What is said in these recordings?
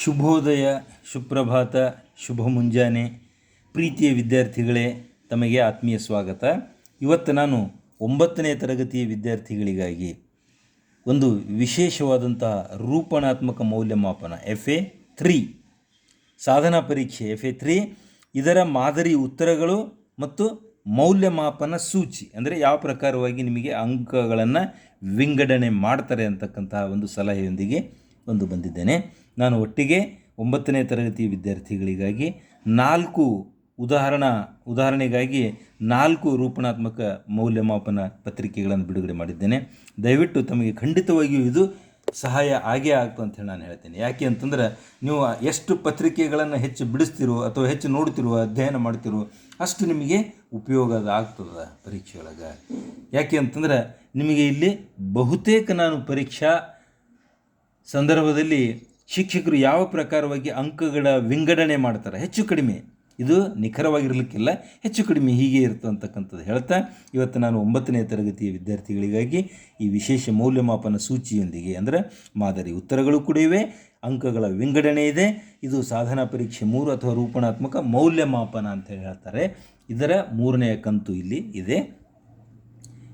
ಶುಭೋದಯ ಶುಪ್ರಭಾತ ಶುಭ ಮುಂಜಾನೆ ಪ್ರೀತಿಯ ವಿದ್ಯಾರ್ಥಿಗಳೇ, ತಮಗೆ ಆತ್ಮೀಯ ಸ್ವಾಗತ. ಇವತ್ತು ನಾನು ಒಂಬತ್ತನೇ ತರಗತಿಯ ವಿದ್ಯಾರ್ಥಿಗಳಿಗಾಗಿ ಒಂದು ವಿಶೇಷವಾದಂತಹ ರೂಪಣಾತ್ಮಕ ಮೌಲ್ಯಮಾಪನ ಎಫ್ ಎ ತ್ರೀ ಸಾಧನಾ ಪರೀಕ್ಷೆ ಎಫ್ ಎ ತ್ರೀ ಇದರ ಮಾದರಿ ಉತ್ತರಗಳು ಮತ್ತು ಮೌಲ್ಯಮಾಪನ ಸೂಚಿ, ಅಂದರೆ ಯಾವ ಪ್ರಕಾರವಾಗಿ ನಿಮಗೆ ಅಂಕಗಳನ್ನು ವಿಂಗಡಣೆ ಮಾಡ್ತಾರೆ ಅಂತಕ್ಕಂತಹ ಒಂದು ಸಲಹೆಯೊಂದಿಗೆ ಒಂದು ಬಂದಿದ್ದೇನೆ. ನಾನು ಒಟ್ಟಿಗೆ ಒಂಬತ್ತನೇ ತರಗತಿ ವಿದ್ಯಾರ್ಥಿಗಳಿಗಾಗಿ ನಾಲ್ಕು ಉದಾಹರಣಾ, ಉದಾಹರಣೆಗಾಗಿ ನಾಲ್ಕು ರೂಪಣಾತ್ಮಕ ಮೌಲ್ಯಮಾಪನ ಪತ್ರಿಕೆಗಳನ್ನು ಬಿಡುಗಡೆ ಮಾಡಿದ್ದೇನೆ. ದಯವಿಟ್ಟು ತಮಗೆ ಖಂಡಿತವಾಗಿಯೂ ಇದು ಸಹಾಯ ಆಗೇ ಆಗ್ತು ಅಂತ ಹೇಳಿ ನಾನು ಹೇಳ್ತೇನೆ. ಯಾಕೆ ಅಂತಂದ್ರೆ ನೀವು ಎಷ್ಟು ಪತ್ರಿಕೆಗಳನ್ನು ಹೆಚ್ಚು ಬಿಡಿಸ್ತಿರೋ ಅಥವಾ ಹೆಚ್ಚು ನೋಡ್ತಿರೋ, ಅಧ್ಯಯನ ಮಾಡ್ತಿರೋ ಅಷ್ಟು ನಿಮಗೆ ಉಪಯೋಗ ಆಗ್ತದೆ ಪರೀಕ್ಷೆಯೊಳಗೆ. ಯಾಕೆ ಅಂತಂದ್ರೆ ನಿಮಗೆ ಇಲ್ಲಿ ಬಹುತೇಕ ನಾನು ಪರೀಕ್ಷಾ ಸಂದರ್ಭದಲ್ಲಿ ಶಿಕ್ಷಕರು ಯಾವ ಪ್ರಕಾರವಾಗಿ ಅಂಕಗಳ ವಿಂಗಡಣೆ ಮಾಡ್ತಾರೆ? ಹೆಚ್ಚು ಕಡಿಮೆ. ಇದು ನಿಖರವಾಗಿರಲಿಕ್ಕಿಲ್ಲ. ಹೆಚ್ಚು ಕಡಿಮೆ ಹೀಗೆ ಇರ್ತಕ್ಕಂಥದ್ದು ಹೇಳ್ತಾ, ಇವತ್ತು ನಾನು ಒಂಬತ್ತನೇ ತರಗತಿಯ ವಿದ್ಯಾರ್ಥಿಗಳಿಗಾಗಿ ಈ ವಿಶೇಷ ಮೌಲ್ಯಮಾಪನ ಸೂಚಿಯೊಂದಿಗೆ ಅಂದರೆ ಮಾದರಿ ಉತ್ತರಗಳು ಕೂಡ ಇವೆ, ಅಂಕಗಳ ವಿಂಗಡಣೆ ಇದೆ. ಇದು ಸಾಧನಾ ಪರೀಕ್ಷೆ ಮೂರು ಅಥವಾ ರೂಪಣಾತ್ಮಕ ಮೌಲ್ಯಮಾಪನ ಅಂತ ಹೇಳಿ ಹೇಳ್ತಾರೆ. ಇದರ ಮೂರನೆಯ ಕಂತು ಇಲ್ಲಿ ಇದೆ.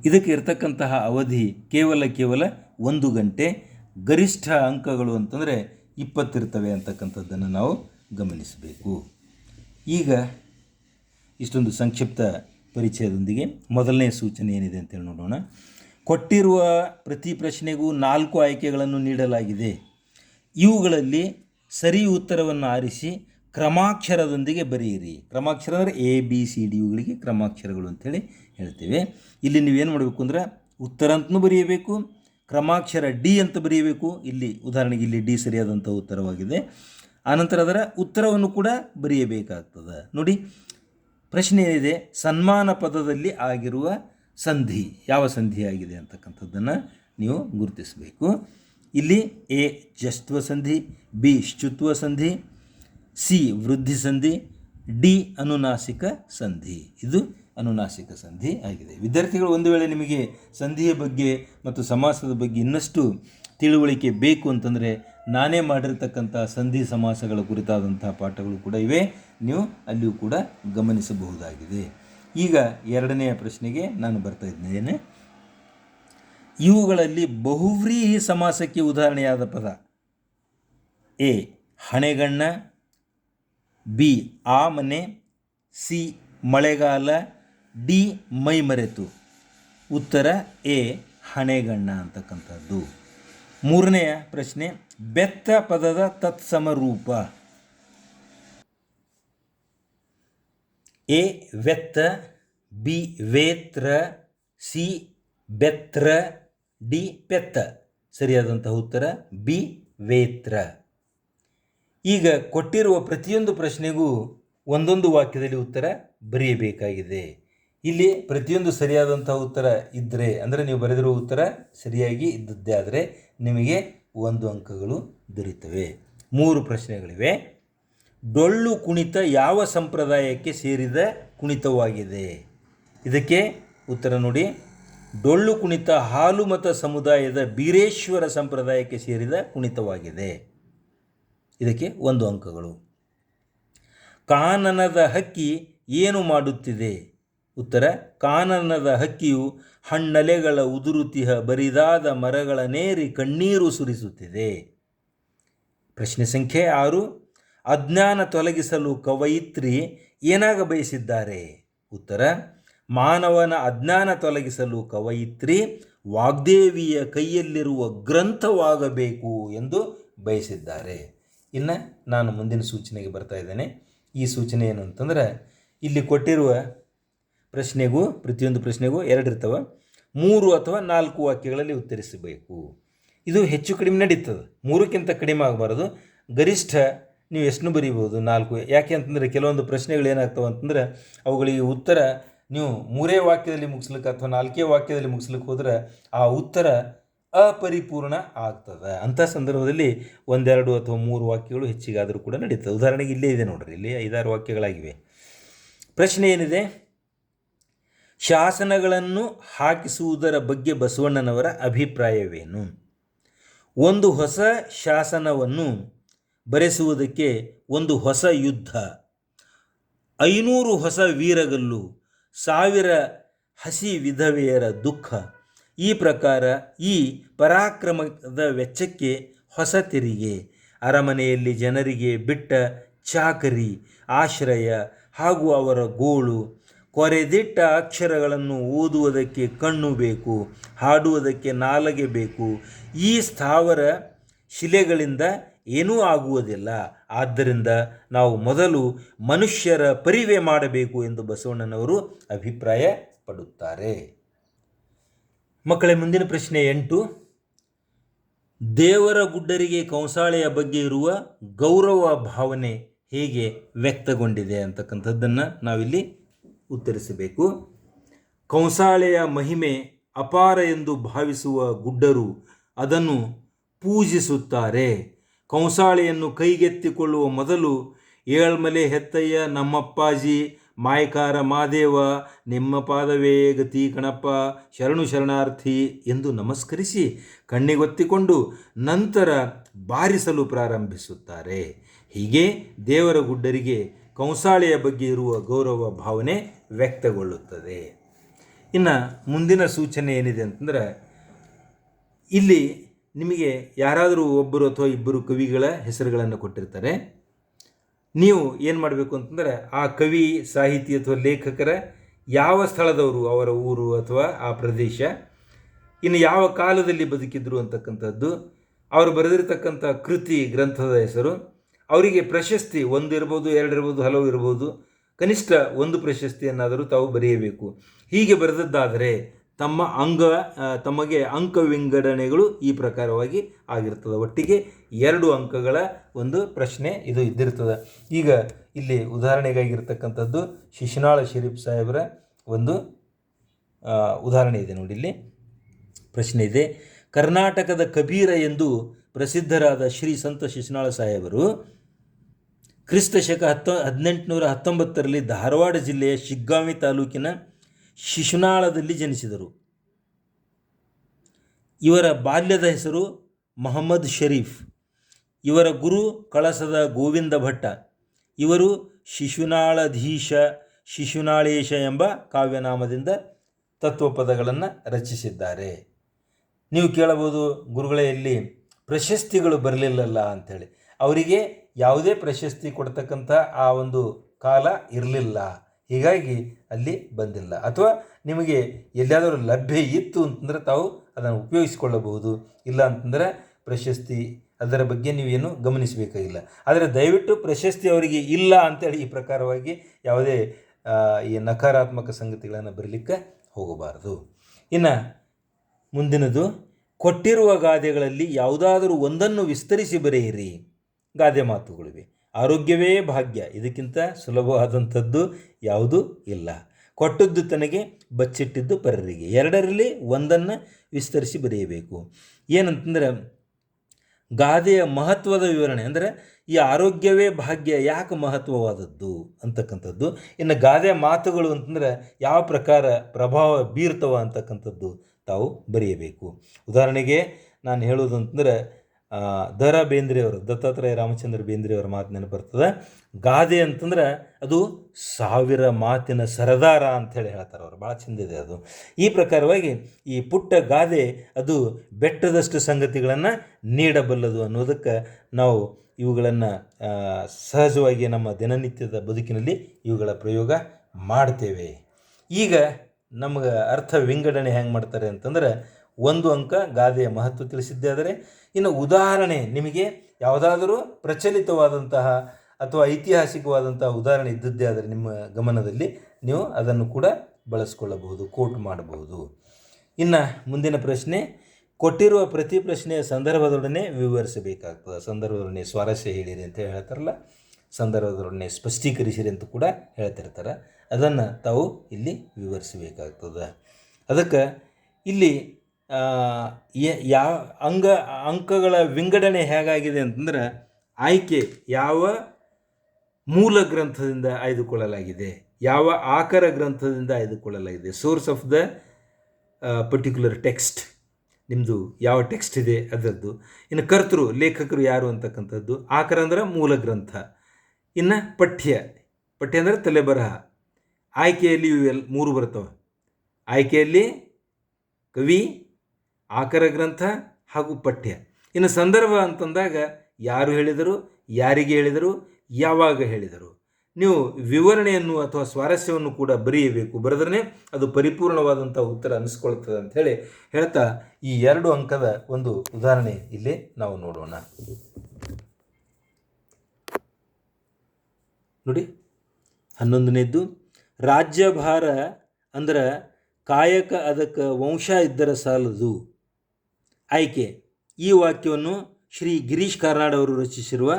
ಇದಕ್ಕೆ ಇರತಕ್ಕಂತಹ ಅವಧಿ ಕೇವಲ ಕೇವಲ ಒಂದು ಗಂಟೆ. ಗರಿಷ್ಠ ಅಂಕಗಳು ಅಂತಂದರೆ ಇಪ್ಪತ್ತಿರ್ತವೆ ಅಂತಕ್ಕಂಥದ್ದನ್ನು ನಾವು ಗಮನಿಸಬೇಕು. ಈಗ ಇಷ್ಟೊಂದು ಸಂಕ್ಷಿಪ್ತ ಪರಿಚಯದೊಂದಿಗೆ ಮೊದಲನೇ ಸೂಚನೆ ಏನಿದೆ ಅಂತೇಳಿ ನೋಡೋಣ. ಕೊಟ್ಟಿರುವ ಪ್ರತಿ ಪ್ರಶ್ನೆಗೂ ನಾಲ್ಕು ಆಯ್ಕೆಗಳನ್ನು ನೀಡಲಾಗಿದೆ. ಇವುಗಳಲ್ಲಿ ಸರಿ ಉತ್ತರವನ್ನು ಆರಿಸಿ ಕ್ರಮಾಕ್ಷರದೊಂದಿಗೆ ಬರೆಯಿರಿ. ಕ್ರಮಾಕ್ಷರ ಅಂದರೆ ಎ, ಬಿ, ಸಿ, ಡಿ ಇವುಗಳಿಗೆ ಕ್ರಮಾಕ್ಷರಗಳು ಅಂತೇಳಿ ಹೇಳ್ತೇವೆ. ಇಲ್ಲಿ ನೀವೇನು ಮಾಡಬೇಕು ಅಂದ್ರೆ ಉತ್ತರ ಅಂತಲೂ ಬರೆಯಬೇಕು ಕ್ರಮಾಕ್ಷರ ಡಿ ಅಂತ ಬರೆಯಬೇಕು. ಇಲ್ಲಿ ಉದಾಹರಣೆಗೆ ಇಲ್ಲಿ ಡಿ ಸರಿಯಾದಂಥ ಉತ್ತರವಾಗಿದೆ. ಆನಂತರ ಅದರ ಉತ್ತರವನ್ನು ಕೂಡ ಬರೆಯಬೇಕಾಗ್ತದೆ. ನೋಡಿ, ಪ್ರಶ್ನೆ ಏನಿದೆ? ಸನ್ಮಾನ ಪದದಲ್ಲಿ ಆಗಿರುವ ಸಂಧಿ, ಯಾವ ಸಂಧಿ ಆಗಿದೆ ಅಂತಕ್ಕಂಥದ್ದನ್ನು ನೀವು ಗುರುತಿಸಬೇಕು. ಇಲ್ಲಿ ಎ, ಜಸ್ತ್ವ ಸಂಧಿ, ಬಿ ಶುತ್ವ ಸಂಧಿ, ಸಿ, ವೃದ್ಧಿ ಸಂಧಿ, ಡಿ, ಅನುನಾಸಿಕ ಸಂಧಿ. ಇದು ಅನುನಾಸಿಕ ಸಂಧಿ ಆಗಿದೆ. ವಿದ್ಯಾರ್ಥಿಗಳು ಒಂದು ವೇಳೆ ನಿಮಗೆ ಸಂಧಿಯ ಬಗ್ಗೆ ಮತ್ತು ಸಮಾಸದ ಬಗ್ಗೆ ಇನ್ನಷ್ಟು ತಿಳುವಳಿಕೆ ಬೇಕು ಅಂತಂದರೆ ನಾನೇ ಮಾಡಿರ್ತಕ್ಕಂಥ ಸಂಧಿ ಸಮಾಸಗಳ ಕುರಿತಾದಂಥ ಪಾಠಗಳು ಕೂಡ ಇವೆ. ನೀವು ಅಲ್ಲಿಯೂ ಕೂಡ ಗಮನಿಸಬಹುದಾಗಿದೆ. ಈಗ ಎರಡನೆಯ ಪ್ರಶ್ನೆಗೆ ನಾನು ಬರ್ತಾ ಇದ್ದೇನೆ. ಇವುಗಳಲ್ಲಿ ಬಹುವ್ರೀಹಿ ಸಮಾಸಕ್ಕೆ ಉದಾಹರಣೆಯಾದ ಪದ ಎ, ಹಣೆಗಣ್ಣ, ಬಿ, ಆ ಮನೆ, ಸಿ, ಮಳೆಗಾಲ ಡಿ ಮೈ ಮರೆತು. ಉತ್ತರ ಎ ಹಣೆಗಣ್ಣ ಅಂತಕ್ಕಂಥದ್ದು. ಮೂರನೆಯ ಪ್ರಶ್ನೆ, ಬೆತ್ತ ಪದದ ತತ್ಸಮ ರೂಪ ಎ ವೆತ್ತ, ಬಿ ವೇತ್ರ, ಸಿ ಬೆತ್ರ, ಡಿ ಪೆತ್ತ. ಸರಿಯಾದಂತಹ ಉತ್ತರ, ಬಿ ವೇತ್ರ. ಈಗ ಕೊಟ್ಟಿರುವ ಪ್ರತಿಯೊಂದು ಪ್ರಶ್ನೆಗೂ ಒಂದೊಂದು ವಾಕ್ಯದಲ್ಲಿ ಉತ್ತರ ಬರೆಯಬೇಕಾಗಿದೆ. ಇಲ್ಲಿ ಪ್ರತಿಯೊಂದು ಸರಿಯಾದಂಥ ಉತ್ತರ ಇದ್ದರೆ ಅಂದರೆ ನೀವು ಬರೆದಿರುವ ಉತ್ತರ ಸರಿಯಾಗಿ ಇದ್ದದ್ದೇ ಆದರೆ ನಿಮಗೆ ಒಂದು ಅಂಕಗಳು ದೊರೆಯುತ್ತವೆ ಮೂರು ಪ್ರಶ್ನೆಗಳಿವೆ. ಡೊಳ್ಳು ಕುಣಿತ ಯಾವ ಸಂಪ್ರದಾಯಕ್ಕೆ ಸೇರಿದ ಕುಣಿತವಾಗಿದೆ? ಇದಕ್ಕೆ ಉತ್ತರ ನೋಡಿ. ಡೊಳ್ಳು ಕುಣಿತ ಹಾಲು ಮತ ಸಮುದಾಯದ ಬೀರೇಶ್ವರ ಸಂಪ್ರದಾಯಕ್ಕೆ ಸೇರಿದ ಕುಣಿತವಾಗಿದೆ. ಇದಕ್ಕೆ ಒಂದು ಅಂಕಗಳು. ಕಾನನದ ಹಕ್ಕಿ ಏನು ಮಾಡುತ್ತಿದೆ? ಉತ್ತರ, ಕಾನನದ ಹಕ್ಕಿಯು ಹಣ್ಣಲೆಗಳ ಉದುರುತಿಹ ಬರಿದಾದ ಮರಗಳ ನೇರಿ ಕಣ್ಣೀರು ಸುರಿಸುತ್ತಿದೆ. ಪ್ರಶ್ನೆ ಸಂಖ್ಯೆ ಆರು, ಅಜ್ಞಾನ ತೊಲಗಿಸಲು ಕವಯಿತ್ರಿ ಏನಾಗ ಬಯಸಿದ್ದಾರೆ? ಉತ್ತರ, ಮಾನವನ ಅಜ್ಞಾನ ತೊಲಗಿಸಲು ಕವಯಿತ್ರಿ ವಾಗ್ದೇವಿಯ ಕೈಯಲ್ಲಿರುವ ಗ್ರಂಥವಾಗಬೇಕು ಎಂದು ಬಯಸಿದ್ದಾರೆ. ಇನ್ನು ನಾನು ಮುಂದಿನ ಸೂಚನೆಗೆ ಬರ್ತಾ ಇದ್ದೇನೆ. ಈ ಸೂಚನೆ ಏನು ಅಂತಂದರೆ ಇಲ್ಲಿ ಕೊಟ್ಟಿರುವ ಪ್ರಶ್ನೆಗೂ, ಪ್ರತಿಯೊಂದು ಪ್ರಶ್ನೆಗೂ ಎರಡು ಇರ್ತವೆ. ಮೂರು ಅಥವಾ ನಾಲ್ಕು ವಾಕ್ಯಗಳಲ್ಲಿ ಉತ್ತರಿಸಬೇಕು. ಇದು ಹೆಚ್ಚು ಕಡಿಮೆ ನಡೀತದೆ. ಮೂರಕ್ಕಿಂತ ಕಡಿಮೆ ಆಗಬಾರ್ದು. ಗರಿಷ್ಠ ನೀವು ಎಷ್ಟು ಬರೀಬೋದು ನಾಲ್ಕು. ಯಾಕೆ ಅಂತಂದರೆ ಕೆಲವೊಂದು ಪ್ರಶ್ನೆಗಳು ಏನಾಗ್ತವೆ ಅಂತಂದರೆ ಅವುಗಳಿಗೆ ಉತ್ತರ ನೀವು ಮೂರೇ ವಾಕ್ಯದಲ್ಲಿ ಮುಗಿಸ್ಲಿಕ್ಕೆ ಅಥವಾ ನಾಲ್ಕೇ ವಾಕ್ಯದಲ್ಲಿ ಮುಗಿಸ್ಲಿಕ್ಕೆ ಹೋದ್ರೆ ಆ ಉತ್ತರ ಅಪರಿಪೂರ್ಣ ಆಗ್ತದೆ. ಅಂಥ ಸಂದರ್ಭದಲ್ಲಿ ಒಂದೆರಡು ಅಥವಾ ಮೂರು ವಾಕ್ಯಗಳು ಹೆಚ್ಚಿಗಾದರೂ ಕೂಡ ನಡೀತದೆ. ಉದಾಹರಣೆಗೆ ಇಲ್ಲೇ ಇದೆ ನೋಡ್ರಿ. ಇಲ್ಲಿ ಐದಾರು ವಾಕ್ಯಗಳಾಗಿವೆ. ಪ್ರಶ್ನೆ ಏನಿದೆ? ಶಾಸನಗಳನ್ನು ಹಾಕಿಸುವುದರ ಬಗ್ಗೆ ಬಸವಣ್ಣನವರ ಅಭಿಪ್ರಾಯವೇನು? ಒಂದು ಹೊಸ ಶಾಸನವನ್ನು ಬರೆಸುವುದಕ್ಕೆ ಒಂದು ಹೊಸ ಯುದ್ಧ, ಐನೂರು ಹೊಸ ವೀರಗಲ್ಲು, ಸಾವಿರ ಹಸಿ ವಿಧವೆಯರ ದುಃಖ, ಈ ಪ್ರಕಾರ ಈ ಪರಾಕ್ರಮದ ವೆಚ್ಚಕ್ಕೆ ಹೊಸ ತೆರಿಗೆ, ಅರಮನೆಯಲ್ಲಿ ಜನರಿಗೆ ಬಿಟ್ಟ ಚಾಕರಿ, ಆಶ್ರಯ ಹಾಗೂ ಅವರ ಗೋಳು ಕೊರೆದಿಟ್ಟ ಅಕ್ಷರಗಳನ್ನು ಓದುವುದಕ್ಕೆ ಕಣ್ಣು ಬೇಕು, ಹಾಡುವುದಕ್ಕೆ ನಾಲಗೆ ಬೇಕು. ಈ ಸ್ಥಾವರ ಶಿಲೆಗಳಿಂದ ಏನೂ ಆಗುವುದಿಲ್ಲ. ಆದ್ದರಿಂದ ನಾವು ಮೊದಲು ಮನುಷ್ಯರ ಪರಿವೆ ಮಾಡಬೇಕು ಎಂದು ಬಸವಣ್ಣನವರು ಅಭಿಪ್ರಾಯ ಪಡುತ್ತಾರೆ ಮಕ್ಕಳೇ, ಮುಂದಿನ ಪ್ರಶ್ನೆ ಎಂಟು. ದೇವರ ಗುಡ್ಡರಿಗೆ ಕಂಸಾಳೆಯ ಬಗ್ಗೆ ಇರುವ ಗೌರವ ಭಾವನೆ ಹೇಗೆ ವ್ಯಕ್ತಗೊಂಡಿದೆ ಅಂತಕ್ಕಂಥದ್ದನ್ನು ನಾವಿಲ್ಲಿ ಉತ್ತರಿಸಬೇಕು. ಕಂಸಾಳೆಯ ಮಹಿಮೆ ಅಪಾರ ಎಂದು ಭಾವಿಸುವ ಗುಡ್ಡರು ಅದನ್ನು ಪೂಜಿಸುತ್ತಾರೆ. ಕಂಸಾಳೆಯನ್ನು ಕೈಗೆತ್ತಿಕೊಳ್ಳುವ ಮೊದಲು ಏಳ್ಮಲೆ ಹೆತ್ತಯ್ಯ, ನಮ್ಮಪ್ಪಾಜಿ, ಮಾಯಕಾರ ಮಾದೇವ, ನಿಮ್ಮ ಪಾದವೇ ಗತಿ ಕಣಪ್ಪ, ಶರಣು ಶರಣಾರ್ಥಿ ಎಂದು ನಮಸ್ಕರಿಸಿ ಕಣ್ಣಿಗೊತ್ತಿಕೊಂಡು ನಂತರ ಬಾರಿಸಲು ಪ್ರಾರಂಭಿಸುತ್ತಾರೆ. ಹೀಗೆ ದೇವರ ಗುಡ್ಡರಿಗೆ ಕಂಸಾಳೆಯ ಬಗ್ಗೆ ಇರುವ ಗೌರವ ಭಾವನೆ ವ್ಯಕ್ತಗೊಳ್ಳುತ್ತದೆ. ಇನ್ನು ಮುಂದಿನ ಸೂಚನೆ ಏನಿದೆ ಅಂತಂದ್ರೆ, ಇಲ್ಲಿ ನಿಮಗೆ ಯಾರಾದರೂ ಒಬ್ಬರು ಅಥವಾ ಇಬ್ಬರು ಕವಿಗಳ ಹೆಸರುಗಳನ್ನು ಕೊಟ್ಟಿರ್ತಾರೆ. ನೀವು ಏನು ಮಾಡಬೇಕು ಅಂತಂದರೆ, ಆ ಕವಿ, ಸಾಹಿತಿ ಅಥವಾ ಲೇಖಕರ ಯಾವ ಸ್ಥಳದವರು, ಅವರ ಊರು ಅಥವಾ ಆ ಪ್ರದೇಶ, ಇನ್ನು ಯಾವ ಕಾಲದಲ್ಲಿ ಬದುಕಿದ್ರು ಅಂತಕ್ಕಂಥದ್ದು, ಅವರು ಬರೆದಿರತಕ್ಕಂಥ ಕೃತಿ, ಗ್ರಂಥದ ಹೆಸರು, ಅವರಿಗೆ ಪ್ರಶಸ್ತಿ ಒಂದಿರ್ಬೋದು, ಎರಡಿರ್ಬೋದು, ಹಲವು ಇರ್ಬೋದು ಕನಿಷ್ಠ ಒಂದು ಪ್ರಶಸ್ತಿಯನ್ನಾದರೂ ತಾವು ಬರೆಯಬೇಕು. ಹೀಗೆ ಬರೆದದ್ದಾದರೆ ತಮ್ಮ ಅಂಗ ತಮಗೆ ಅಂಕ ವಿಂಗಡಣೆಗಳು ಈ ಪ್ರಕಾರವಾಗಿ ಆಗಿರ್ತದೆ. ಒಟ್ಟಿಗೆ ಎರಡು ಅಂಕಗಳ ಒಂದು ಪ್ರಶ್ನೆ ಇದು ಇದ್ದಿರ್ತದೆ. ಈಗ ಇಲ್ಲಿ ಉದಾಹರಣೆಗಾಗಿರ್ತಕ್ಕಂಥದ್ದು ಶಿಶುನಾಳ ಶರೀಫ್ ಸಾಹೇಬರ ಒಂದು ಉದಾಹರಣೆ ಇದೆ ನೋಡಿ ಇಲ್ಲಿ. ಪ್ರಶ್ನೆ ಇದೆ. ಕರ್ನಾಟಕದ ಕಬೀರ ಎಂದು ಪ್ರಸಿದ್ಧರಾದ ಶ್ರೀ ಸಂತ ಶಿಶುನಾಳ ಸಾಹೇಬರು ಕ್ರಿಸ್ತ ಶಕ ಹತ್ತೊ ಹದಿನೆಂಟುನೂರ ಹತ್ತೊಂಬತ್ತರಲ್ಲಿ ಧಾರವಾಡ ಜಿಲ್ಲೆಯ ಶಿಗ್ಗಾಂವಿ ತಾಲೂಕಿನ ಶಿಶುನಾಳದಲ್ಲಿ ಜನಿಸಿದರು. ಇವರ ಬಾಲ್ಯದ ಹೆಸರು ಮೊಹಮ್ಮದ್ ಶರೀಫ್. ಇವರ ಗುರು ಕಳಸದ ಗೋವಿಂದ ಭಟ್ಟ. ಇವರು ಶಿಶುನಾಳಧೀಶ, ಶಿಶುನಾಳೇಶ ಎಂಬ ಕಾವ್ಯನಾಮದಿಂದ ತತ್ವಪದಗಳನ್ನು ರಚಿಸಿದ್ದಾರೆ. ನೀವು ಕೇಳಬಹುದು, ಗುರುಗಳೇ ಇಲ್ಲಿ ಪ್ರಶಸ್ತಿಗಳು ಬರಲಿಲ್ಲಲ್ಲ ಅಂಥೇಳಿ. ಅವರಿಗೆ ಯಾವುದೇ ಪ್ರಶಸ್ತಿ ಕೊಡ್ತಕ್ಕಂಥ ಆ ಒಂದು ಕಾಲ ಇರಲಿಲ್ಲ. ಹೀಗಾಗಿ ಅಲ್ಲಿ ಬಂದಿಲ್ಲ. ಅಥವಾ ನಿಮಗೆ ಎಲ್ಲಿಯಾದರೂ ಲಭ್ಯ ಇತ್ತು ಅಂತಂದರೆ ತಾವು ಅದನ್ನು ಉಪಯೋಗಿಸಿಕೊಳ್ಳಬಹುದು. ಇಲ್ಲ ಅಂತಂದರೆ ಪ್ರಶಸ್ತಿ ಅದರ ಬಗ್ಗೆ ನೀವೇನು ಗಮನಿಸಬೇಕಾಗಿಲ್ಲ. ಆದರೆ ದಯವಿಟ್ಟು ಪ್ರಶಸ್ತಿ ಅವರಿಗೆ ಇಲ್ಲ ಅಂತೇಳಿ ಈ ಪ್ರಕಾರವಾಗಿ ಯಾವುದೇ ಈ ನಕಾರಾತ್ಮಕ ಸಂಗತಿಗಳನ್ನು ಬರಲಿಕ್ಕೆ ಹೋಗಬಾರದು. ಇನ್ನು ಮುಂದಿನದು, ಕೊಟ್ಟಿರುವ ಗಾದೆಗಳಲ್ಲಿ ಯಾವುದಾದರೂ ಒಂದನ್ನು ವಿಸ್ತರಿಸಿ ಬರೆಯಿರಿ. ಗಾದೆ ಮಾತುಗಳಿವೆ. ಆರೋಗ್ಯವೇ ಭಾಗ್ಯ. ಇದಕ್ಕಿಂತ ಸುಲಭವಾದಂಥದ್ದು ಯಾವುದೂ ಇಲ್ಲ. ಕೊಟ್ಟದ್ದು ತನಗೆ ಬಚ್ಚಿಟ್ಟಿದ್ದು ಪರರಿಗೆ. ಎರಡರಲ್ಲಿ ಒಂದನ್ನು ವಿಸ್ತರಿಸಿ ಬರೆಯಬೇಕು. ಏನಂತಂದ್ರೆ, ಗಾದೆಯ ಮಹತ್ವದ ವಿವರಣೆ. ಅಂದರೆ, ಈ ಆರೋಗ್ಯವೇ ಭಾಗ್ಯ ಯಾಕೆ ಮಹತ್ವವಾದದ್ದು ಅಂತಕ್ಕಂಥದ್ದು. ಇನ್ನು ಗಾದೆ ಮಾತುಗಳು ಅಂತಂದ್ರೆ, ಯಾವ ಪ್ರಕಾರ ಪ್ರಭಾವ ಬೀರ್ತವ ಅಂತಕ್ಕಂಥದ್ದು ತಾವು ಬರೆಯಬೇಕು. ಉದಾಹರಣೆಗೆ, ನಾನು ಹೇಳೋದು ಅಂತಂದ್ರೆ ಆ, ದ ರಾ ಬೇಂದ್ರೆಯವರು ದತ್ತಾತ್ರೇಯ ರಾಮಚಂದ್ರ ಬೇಂದ್ರೆಯವರ ಮಾತು ನೆನಪು ಬರ್ತದೆ ಗಾದೆ ಅಂತಂದ್ರೆ ಅದು ಸಾವಿರ ಮಾತಿನ ಸರದಾರ ಅಂಥೇಳಿ ಹೇಳ್ತಾರೆ ಅವರು. ಭಾಳ ಚಂದಿದೆ ಅದು. ಈ ಪ್ರಕಾರವಾಗಿ ಈ ಪುಟ್ಟ ಗಾದೆ ಅದು ಬೆಟ್ಟದಷ್ಟು ಸಂಗತಿಗಳನ್ನು ನೀಡಬಲ್ಲದು ಅನ್ನೋದಕ್ಕೆ ನಾವು ಇವುಗಳನ್ನು ಸಹಜವಾಗಿ ನಮ್ಮ ದಿನನಿತ್ಯದ ಬದುಕಿನಲ್ಲಿ ಇವುಗಳ ಪ್ರಯೋಗ ಮಾಡ್ತೇವೆ. ಈಗ ನಮಗೆ ಅರ್ಥ ವಿಂಗಡಣೆ ಹೆಂಗೆ ಮಾಡ್ತಾರೆ ಅಂತಂದ್ರೆ ಒಂದು ಅಂಕ ಗಾದೆಯ ಮಹತ್ವ ತಿಳಿಸಿದ್ದೇ ಆದರೆ ಇನ್ನು ಉದಾಹರಣೆ ನಿಮಗೆ ಯಾವುದಾದರೂ ಪ್ರಚಲಿತವಾದಂತಹ ಅಥವಾ ಐತಿಹಾಸಿಕವಾದಂತಹ ಉದಾಹರಣೆ ಇದ್ದದ್ದೇ ಆದರೆ ನಿಮ್ಮ ಗಮನದಲ್ಲಿ ನೀವು ಅದನ್ನು ಕೂಡ ಬಳಸ್ಕೊಳ್ಳಬಹುದು, ಕೋಟ್ ಮಾಡಬಹುದು. ಇನ್ನು ಮುಂದಿನ ಪ್ರಶ್ನೆ, ಕೊಟ್ಟಿರುವ ಪ್ರತಿ ಪ್ರಶ್ನೆಯ ಸಂದರ್ಭದೊಡನೆ ವಿವರಿಸಬೇಕಾಗ್ತದೆ. ಸಂದರ್ಭದೊಡನೆ ಸ್ವಾರಸ್ಯ ಹೇಳಿರಿ ಅಂತ ಹೇಳ್ತಾರಲ್ಲ, ಸಂದರ್ಭದೊಡನೆ ಸ್ಪಷ್ಟೀಕರಿಸಿರಿ ಅಂತ ಕೂಡ ಹೇಳ್ತಿರ್ತಾರೆ. ಅದನ್ನು ತಾವು ಇಲ್ಲಿ ವಿವರಿಸಬೇಕಾಗ್ತದೆ. ಅದಕ್ಕೆ ಇಲ್ಲಿ ಯಾವ ಅಂಗ, ಅಂಕಗಳ ವಿಂಗಡಣೆ ಹೇಗಾಗಿದೆ ಅಂತಂದ್ರೆ ಆಯ್ಕೆ ಯಾವ ಮೂಲ ಗ್ರಂಥದಿಂದ ಆಯ್ದುಕೊಳ್ಳಲಾಗಿದೆ, ಯಾವ ಆಕರ ಗ್ರಂಥದಿಂದ ಆಯ್ದುಕೊಳ್ಳಲಾಗಿದೆ. Source of the particular text ನಿಮ್ಮದು ಯಾವ ಟೆಕ್ಸ್ಟ್ ಇದೆ ಅದರದ್ದು. ಇನ್ನು ಕರ್ತರು ಲೇಖಕರು ಯಾರು ಅಂತಕ್ಕಂಥದ್ದು. ಆಕರ ಅಂದ್ರೆ ಮೂಲ ಗ್ರಂಥ. ಇನ್ನು ಪಠ್ಯ. ಪಠ್ಯ ಅಂದರೆ ತಲೆಬರಹ. ಆಯ್ಕೆಯಲ್ಲಿ ಇವೆಲ್ಲ ಮೂರು ಬರ್ತವೆ. ಆಯ್ಕೆಯಲ್ಲಿ ಕವಿ ಆಕರ ಗ್ರಂಥ ಹಾಗೂ ಪಠ್ಯ. ಇನ್ನು ಸಂದರ್ಭ ಅಂತಂದಾಗ ಯಾರು ಹೇಳಿದರು, ಯಾರಿಗೆ ಹೇಳಿದರು, ಯಾವಾಗ ಹೇಳಿದರು. ನೀವು ವಿವರಣೆಯನ್ನು ಅಥವಾ ಸ್ವಾರಸ್ಯವನ್ನು ಕೂಡ ಬರೆಯಬೇಕು. ಬರೆದ್ರೆ ಅದು ಪರಿಪೂರ್ಣವಾದಂಥ ಉತ್ತರ ಅನಿಸ್ಕೊಳ್ತದೆ ಅಂತ ಹೇಳಿ ಹೇಳ್ತಾ ಈ ಎರಡು ಅಂಕದ ಒಂದು ಉದಾಹರಣೆ ಇಲ್ಲಿ ನಾವು ನೋಡೋಣ. ನೋಡಿ, ಹನ್ನೊಂದನೇದ್ದು, ರಾಜ್ಯಭಾರ ಅಂದ್ರೆ ಕಾಯಕ ಅದಕ್ಕೆ ವಂಶ ಇದ್ದರ ಸಾಲದು. ಆಯ್ಕೆ. ಈ ವಾಕ್ಯವನ್ನು ಶ್ರೀ ಗಿರೀಶ್ ಕಾರ್ನಾಡ್ ಅವರು ರಚಿಸಿರುವ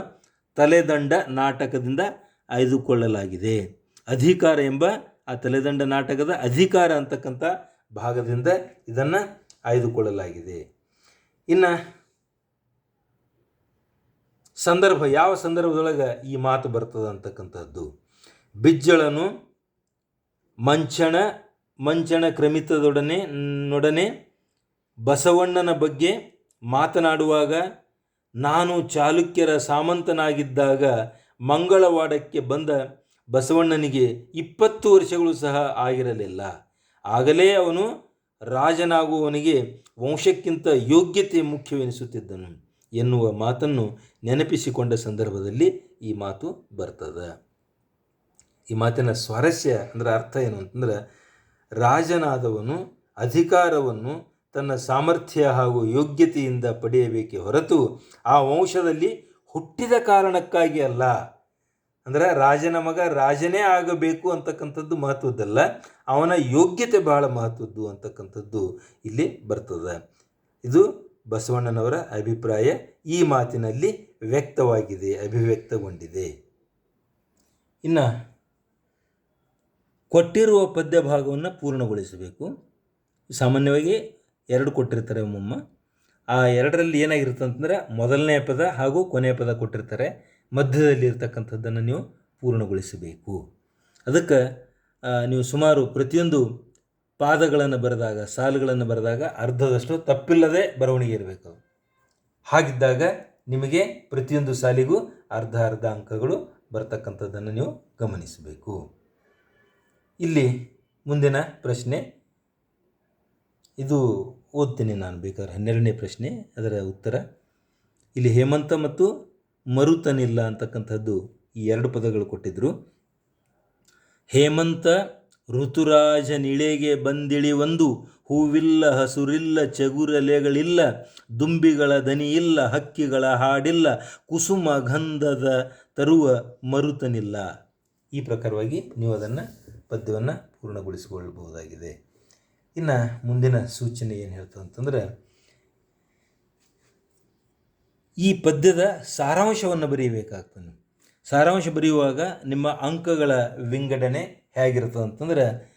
ತಲೆದಂಡ ನಾಟಕದಿಂದ ಆಯ್ದುಕೊಳ್ಳಲಾಗಿದೆ. ಅಧಿಕಾರ ಎಂಬ ಆ ತಲೆದಂಡ ನಾಟಕದ ಅಧಿಕಾರ ಅಂತಕ್ಕಂಥ ಭಾಗದಿಂದ ಇದನ್ನು ಆಯ್ದುಕೊಳ್ಳಲಾಗಿದೆ. ಇನ್ನು ಸಂದರ್ಭ, ಯಾವ ಸಂದರ್ಭದೊಳಗೆ ಈ ಮಾತು ಬರ್ತದೆ ಅಂತಕ್ಕಂಥದ್ದು? ಬಿಜ್ಜಳನು ಮಂಚಣ ಮಂಚಣ ಕ್ರಮಿತದೊಡನೆ, ನೊಡನೆ ಬಸವಣ್ಣನ ಬಗ್ಗೆ ಮಾತನಾಡುವಾಗ ನಾನು ಚಾಲುಕ್ಯರ ಸಾಮಂತನಾಗಿದ್ದಾಗ ಮಂಗಳವಾಡಕ್ಕೆ ಬಂದ ಬಸವಣ್ಣನಿಗೆ ಇಪ್ಪತ್ತು ವರ್ಷಗಳು ಸಹ ಆಗಿರಲಿಲ್ಲ. ಆಗಲೇ ಅವನು ರಾಜನಾಗುವವನಿಗೆ ವಂಶಕ್ಕಿಂತ ಯೋಗ್ಯತೆ ಮುಖ್ಯವೆನಿಸುತ್ತಿದ್ದನು ಎನ್ನುವ ಮಾತನ್ನು ನೆನಪಿಸಿಕೊಂಡ ಸಂದರ್ಭದಲ್ಲಿ ಈ ಮಾತು ಬರ್ತದೆ. ಈ ಮಾತಿನ ಸ್ವಾರಸ್ಯ ಅಂದರೆ ಅರ್ಥ ಏನು ಅಂತಂದ್ರೆ ರಾಜನಾದವನು ಅಧಿಕಾರವನ್ನು ತನ್ನ ಸಾಮರ್ಥ್ಯ ಹಾಗೂ ಯೋಗ್ಯತೆಯಿಂದ ಪಡೆಯಬೇಕೆ ಹೊರತು ಆ ವಂಶದಲ್ಲಿ ಹುಟ್ಟಿದ ಕಾರಣಕ್ಕಾಗಿ ಅಲ್ಲ. ಅಂದರೆ ರಾಜನ ಮಗ ರಾಜನೇ ಆಗಬೇಕು ಅಂತಕ್ಕಂಥದ್ದು ಮಹತ್ವದ್ದಲ್ಲ, ಅವನ ಯೋಗ್ಯತೆ ಬಹಳ ಮಹತ್ವದ್ದು ಅಂತಕ್ಕಂಥದ್ದು ಇಲ್ಲಿ ಬರ್ತದೆ. ಇದು ಬಸವಣ್ಣನವರ ಅಭಿಪ್ರಾಯ. ಈ ಮಾತಿನಲ್ಲಿ ವ್ಯಕ್ತವಾಗಿದೆ, ಅಭಿವ್ಯಕ್ತಗೊಂಡಿದೆ. ಇನ್ನು ಕೊಟ್ಟಿರುವ ಪದ್ಯ ಭಾಗವನ್ನು ಪೂರ್ಣಗೊಳಿಸಬೇಕು. ಸಾಮಾನ್ಯವಾಗಿ ಎರಡು ಕೊಟ್ಟಿರ್ತಾರೆ ಒಮ್ಮೊಮ್ಮ. ಆ ಎರಡರಲ್ಲಿ ಏನಾಗಿರುತ್ತೆ ಅಂತಂದರೆ ಮೊದಲನೇ ಪದ ಹಾಗೂ ಕೊನೆಯ ಪದ ಕೊಟ್ಟಿರ್ತಾರೆ. ಮಧ್ಯದಲ್ಲಿ ಇರ್ತಕ್ಕಂಥದ್ದನ್ನು ನೀವು ಪೂರ್ಣಗೊಳಿಸಬೇಕು. ಅದಕ್ಕೆ ನೀವು ಸುಮಾರು ಪ್ರತಿಯೊಂದು ಪಾದಗಳನ್ನು ಬರೆದಾಗ, ಸಾಲುಗಳನ್ನು ಬರೆದಾಗ ಅರ್ಧದಷ್ಟು ತಪ್ಪಿಲ್ಲದೆ ಬರವಣಿಗೆ ಇರಬೇಕು. ಹಾಗಿದ್ದಾಗ ನಿಮಗೆ ಪ್ರತಿಯೊಂದು ಸಾಲಿಗೂ ಅರ್ಧ ಅರ್ಧ ಅಂಕಗಳು ಬರ್ತಕ್ಕಂಥದ್ದನ್ನು ನೀವು ಗಮನಿಸಬೇಕು. ಇಲ್ಲಿ ಮುಂದಿನ ಪ್ರಶ್ನೆ ಇದು ಓದ್ತೀನಿ ನಾನು ಬೇಕಾದ್ರೆ. ಹನ್ನೆರಡನೇ ಪ್ರಶ್ನೆ, ಅದರ ಉತ್ತರ. ಇಲ್ಲಿ ಹೇಮಂತ ಮತ್ತು ಮರುತನಿಲ್ಲ ಅಂತಕ್ಕಂಥದ್ದು ಈ ಎರಡು ಪದಗಳು ಕೊಟ್ಟಿದ್ದರು ಹೇಮಂತ ಋತುರಾಜನಿಳೆಗೆ ಬಂದಿಳಿವೊಂದು ಹೂವಿಲ್ಲ, ಹಸುರಿಲ್ಲ, ಚಗುರಲೆಗಳಿಲ್ಲ, ದುಂಬಿಗಳ ದನಿ ಇಲ್ಲ, ಹಕ್ಕಿಗಳ ಹಾಡಿಲ್ಲ, ಕುಸುಮ ಗಂಧದ ತರುವ ಮರುತನಿಲ್ಲ. ಈ ಪ್ರಕಾರವಾಗಿ ನೀವು ಅದನ್ನು ಪದ್ಯವನ್ನು ಪೂರ್ಣಗೊಳಿಸಿಕೊಳ್ಳಬಹುದಾಗಿದೆ. ಇನ್ನು ಮುಂದಿನ ಸೂಚನೆ ಏನು ಹೇಳ್ತದೆ ಅಂತಂದ್ರೆ, ಈ ಪದ್ಯದ ಸಾರಾಂಶವನ್ನು ಬರೀಬೇಕಾಗ್ತದೆ. ಸಾರಾಂಶ ಬರೆಯುವಾಗ ನಿಮ್ಮ ಅಂಕಗಳ ವಿಂಗಡಣೆ ಹೇಗಿರ್ತದೆ ಅಂತಂದ್ರೆ,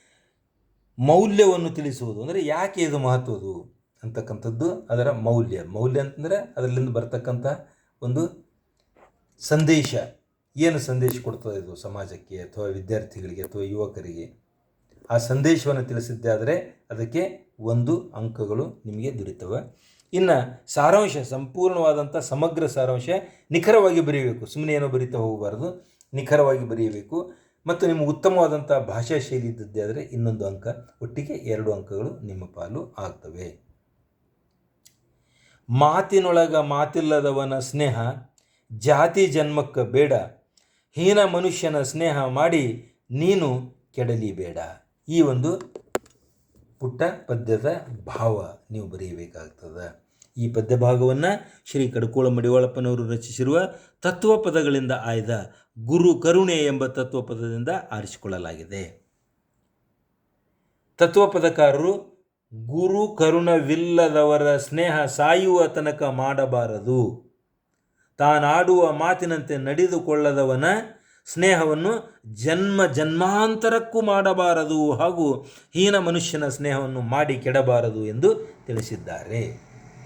ಮೌಲ್ಯವನ್ನು ತಿಳಿಸುವುದು. ಅಂದರೆ ಯಾಕೆ ಇದು ಮಹತ್ವದು ಅಂತಕ್ಕಂಥದ್ದು, ಅದರ ಮೌಲ್ಯ. ಮೌಲ್ಯ ಅಂತಂದರೆ ಅದರಲ್ಲಿಂದ ಬರ್ತಕ್ಕಂಥ ಒಂದು ಸಂದೇಶ. ಏನು ಸಂದೇಶ ಕೊಡ್ತದೆ ಇದು ಸಮಾಜಕ್ಕೆ ಅಥವಾ ವಿದ್ಯಾರ್ಥಿಗಳಿಗೆ ಅಥವಾ ಯುವಕರಿಗೆ? ಆ ಸಂದೇಶವನ್ನು ತಿಳಿಸಿದ್ದೆ ಆದರೆ ಅದಕ್ಕೆ ಒಂದು ಅಂಕಗಳು ನಿಮಗೆ ದೊರೀತವೆ. ಇನ್ನು ಸಾರಾಂಶ, ಸಂಪೂರ್ಣವಾದಂಥ ಸಮಗ್ರ ಸಾರಾಂಶ ನಿಖರವಾಗಿ ಬರೆಯಬೇಕು. ಸುಮ್ಮನೆ ಏನೋ ಬರೀತಾ ಹೋಗಬಾರ್ದು. ನಿಖರವಾಗಿ ಬರೆಯಬೇಕು. ಮತ್ತು ನಿಮ್ಮ ಉತ್ತಮವಾದಂಥ ಭಾಷಾ ಶೈಲಿ ಇದ್ದದ್ದೇ ಆದರೆ ಇನ್ನೊಂದು ಅಂಕ, ಒಟ್ಟಿಗೆ ಎರಡು ಅಂಕಗಳು ನಿಮ್ಮ ಪಾಲು ಆಗ್ತವೆ. ಮಾತಿನೊಳಗ ಮಾತಿಲ್ಲದವನ ಸ್ನೇಹ, ಜಾತಿ ಜನ್ಮಕ್ಕೆ ಬೇಡ. ಹೀನ ಮನುಷ್ಯನ ಸ್ನೇಹ ಮಾಡಿ ನೀನು ಕೆಡಲಿ ಬೇಡ. ಈ ಒಂದು ಪುಟ್ಟ ಪದ್ಯದ ಭಾವ ನೀವು ಬರೆಯಬೇಕಾಗ್ತದೆ. ಈ ಪದ್ಯ ಭಾಗವನ್ನು ಶ್ರೀ ಕಡ್ಕೋಳ ಮಡಿವಾಳಪ್ಪನವರು ರಚಿಸಿರುವ ತತ್ವ ಪದಗಳಿಂದ ಆಯ್ದ ಗುರು ಕರುಣೆ ಎಂಬ ತತ್ವ ಪದದಿಂದ ಆರಿಸಿಕೊಳ್ಳಲಾಗಿದೆ. ತತ್ವ ಪದಕಾರರು ಗುರು ಕರುಣವಿಲ್ಲದವರ ಸ್ನೇಹ ಸಾಯುವ ತನಕ ಮಾಡಬಾರದು. ತಾನಾಡುವ ಮಾತಿನಂತೆ ನಡೆದುಕೊಳ್ಳದವನ ಸ್ನೇಹವನ್ನು ಜನ್ಮ ಜನ್ಮಾಂತರಕ್ಕೂ ಮಾಡಬಾರದು ಹಾಗೂ ಹೀನ ಮನುಷ್ಯನ ಸ್ನೇಹವನ್ನು ಮಾಡಿ ಕೆಡಬಾರದು ಎಂದು ತಿಳಿಸಿದ್ದಾರೆ.